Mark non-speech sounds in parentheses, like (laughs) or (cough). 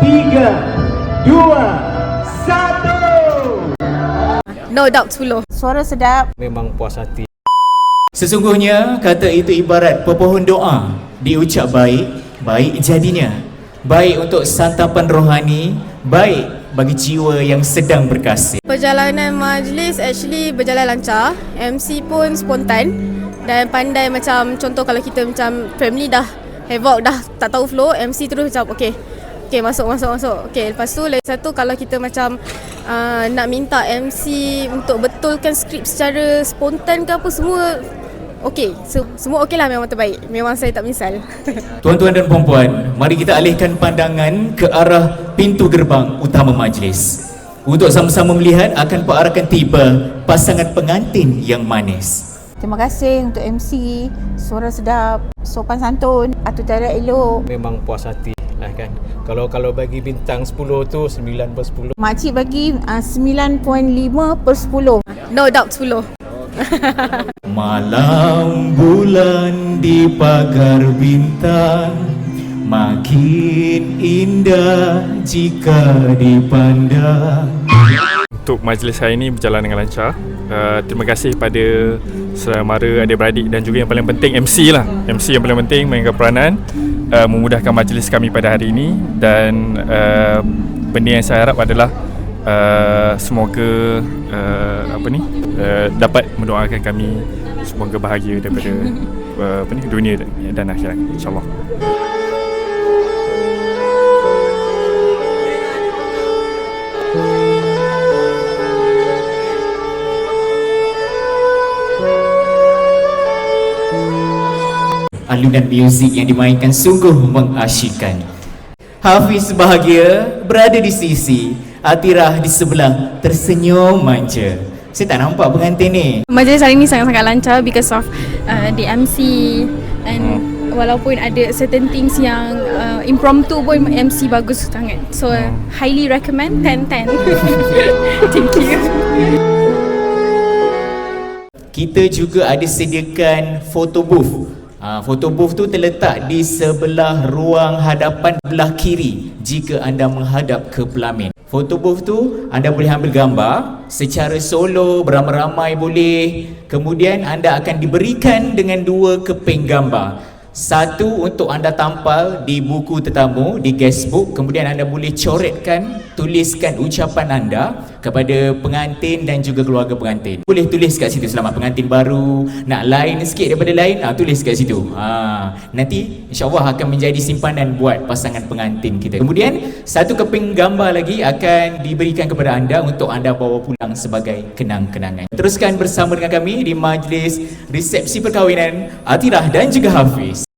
tiga, dua, satu. No doubt 10. Suara sedap. memang puas hati Sesungguhnya kata itu ibarat pepohon doa diucap baik, baik jadinya. Baik untuk santapan rohani, baik bagi jiwa yang sedang berkasih. Perjalanan majlis actually berjalan lancar. MC pun spontan dan pandai macam contoh kalau kita macam family dah havoc dah tak tahu flow, MC terus macam okay. Okay masuk masuk masuk. Okay lepas tu lagi satu kalau kita macam uh, nak minta MC untuk betulkan skrip secara spontan ke apa semua Okay, so, semua okey lah memang terbaik. Memang saya tak menyesal. (laughs) Tuan-tuan dan puan-puan, mari kita alihkan pandangan ke arah pintu gerbang utama majlis. Untuk sama-sama melihat akan perarakan tiba pasangan pengantin yang manis. Terima kasih untuk MC. Suara sedap. Sopan santun. Atur cara elok. memang puas hati kan kalau kalau bagi bintang 10 tu 9 per 10 Makcik bagi uh, 9.5 per 10. No doubt 10. (laughs) Malam bulan di pagar bintang Makin indah jika dipandang untuk majlis hari ini berjalan dengan lancar. Uh, terima kasih pada saudara mara, adik-beradik dan juga yang paling penting MC lah. MC yang paling penting mainkan peranan uh, memudahkan majlis kami pada hari ini dan uh, benda yang saya harap adalah uh, semoga uh, apa ni uh, dapat mendoakan kami semoga bahagia daripada (laughs) uh, apa ni dunia dan, dan akhirat insyaallah. Alunan muzik yang dimainkan sungguh mengasyikkan Hafiz bahagia berada di sisi Atirah di sebelah tersenyum manja Saya tak nampak pengantin ni Majlis hari ini sangat-sangat lancar because of uh, the MC and walaupun ada certain things yang uh, impromptu pun MC bagus sangat. So uh, highly recommend 10-10. (laughs) Thank you. Kita juga ada sediakan photo booth Ha, foto booth tu terletak di sebelah ruang hadapan belah kiri jika anda menghadap ke pelamin. Foto booth tu anda boleh ambil gambar secara solo beramai-ramai boleh. Kemudian anda akan diberikan dengan dua keping gambar. Satu untuk anda tampal di buku tetamu di guestbook kemudian anda boleh coretkan tuliskan ucapan anda kepada pengantin dan juga keluarga pengantin. Boleh tulis kat situ selamat pengantin baru, nak lain sikit daripada lain, ah tulis kat situ. Ha, nanti insya-Allah akan menjadi simpanan buat pasangan pengantin kita. Kemudian satu keping gambar lagi akan diberikan kepada anda untuk anda bawa pulang sebagai kenang-kenangan. Teruskan bersama dengan kami di majlis resepsi perkahwinan Atirah dan juga Hafiz.